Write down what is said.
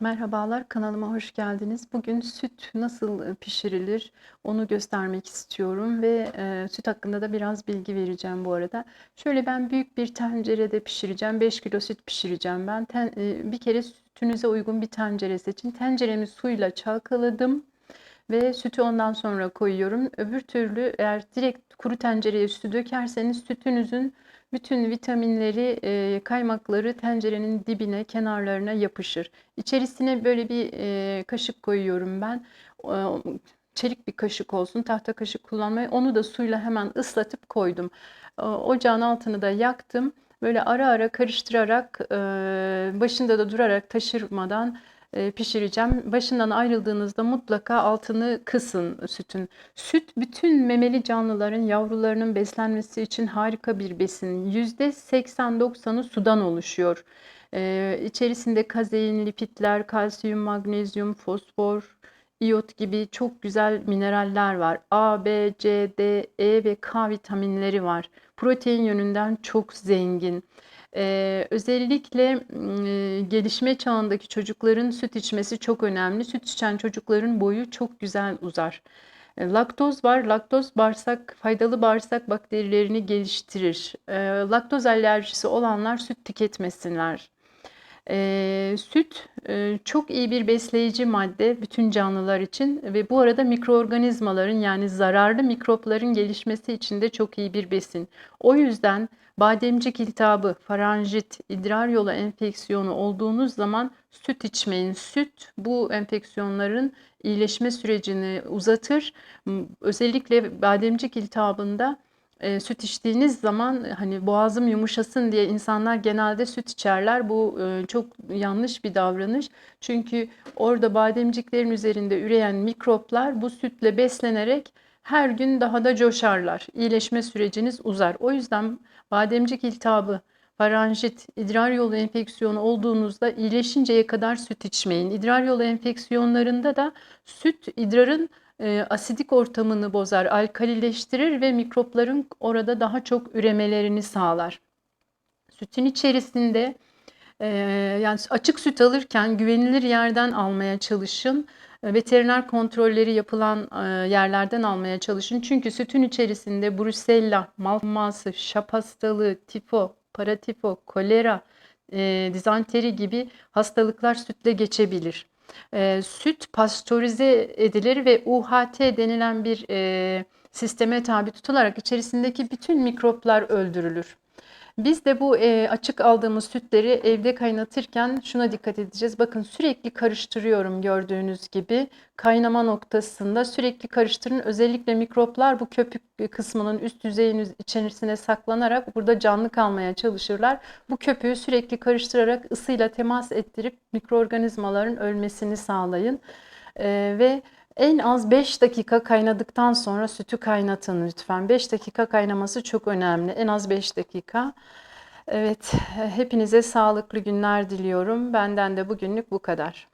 Merhabalar, kanalıma hoş geldiniz. Bugün süt nasıl e, pişirilir onu göstermek istiyorum ve e, süt hakkında da biraz bilgi vereceğim bu arada. Şöyle ben büyük bir tencerede pişireceğim. 5 kilo süt pişireceğim ben. Ten, e, bir kere sütünüze uygun bir tencere seçin. Tenceremi suyla çalkaladım ve sütü ondan sonra koyuyorum. Öbür türlü eğer direkt kuru tencereye sütü dökerseniz sütünüzün bütün vitaminleri, e, kaymakları tencerenin dibine, kenarlarına yapışır. İçerisine böyle bir e, kaşık koyuyorum ben. E, çelik bir kaşık olsun, tahta kaşık kullanmayı. Onu da suyla hemen ıslatıp koydum. Ocağın altını da yaktım. Böyle ara ara karıştırarak, e, başında da durarak taşırmadan pişireceğim. Başından ayrıldığınızda mutlaka altını kısın sütün. Süt bütün memeli canlıların yavrularının beslenmesi için harika bir besin. %80-90'ı sudan oluşuyor. Ee, içerisinde kazein, lipidler, kalsiyum, magnezyum, fosfor, iyot gibi çok güzel mineraller var. A, B, C, D, E ve K vitaminleri var. Protein yönünden çok zengin. Ee, özellikle e, gelişme çağındaki çocukların süt içmesi çok önemli. Süt içen çocukların boyu çok güzel uzar. E, laktoz var. Laktoz bağırsak faydalı bağırsak bakterilerini geliştirir. E, laktoz alerjisi olanlar süt tüketmesinler. E, süt e, çok iyi bir besleyici madde bütün canlılar için ve bu arada mikroorganizmaların yani zararlı mikropların gelişmesi için de çok iyi bir besin. O yüzden bademcik iltihabı, faranjit, idrar yolu enfeksiyonu olduğunuz zaman süt içmeyin. Süt bu enfeksiyonların iyileşme sürecini uzatır. Özellikle bademcik iltihabında e, süt içtiğiniz zaman hani boğazım yumuşasın diye insanlar genelde süt içerler. Bu e, çok yanlış bir davranış. Çünkü orada bademciklerin üzerinde üreyen mikroplar bu sütle beslenerek her gün daha da coşarlar. İyileşme süreciniz uzar. O yüzden bademcik iltihabı, faranjit, idrar yolu enfeksiyonu olduğunuzda iyileşinceye kadar süt içmeyin. İdrar yolu enfeksiyonlarında da süt idrarın e, asidik ortamını bozar, alkalileştirir ve mikropların orada daha çok üremelerini sağlar. Sütün içerisinde e, yani açık süt alırken güvenilir yerden almaya çalışın. E, veteriner kontrolleri yapılan e, yerlerden almaya çalışın. Çünkü sütün içerisinde brusella, malması, şap hastalığı, tifo, paratifo, kolera, e, dizanteri gibi hastalıklar sütle geçebilir. E, süt pastörize edilir ve UHT denilen bir e, sisteme tabi tutularak içerisindeki bütün mikroplar öldürülür. Biz de bu e, açık aldığımız sütleri evde kaynatırken şuna dikkat edeceğiz. Bakın sürekli karıştırıyorum gördüğünüz gibi. Kaynama noktasında sürekli karıştırın. Özellikle mikroplar bu köpük kısmının üst yüzeyinin içerisine saklanarak burada canlı kalmaya çalışırlar. Bu köpüğü sürekli karıştırarak ısıyla temas ettirip mikroorganizmaların ölmesini sağlayın. E, ve en az 5 dakika kaynadıktan sonra sütü kaynatın lütfen. 5 dakika kaynaması çok önemli. En az 5 dakika. Evet, hepinize sağlıklı günler diliyorum. Benden de bugünlük bu kadar.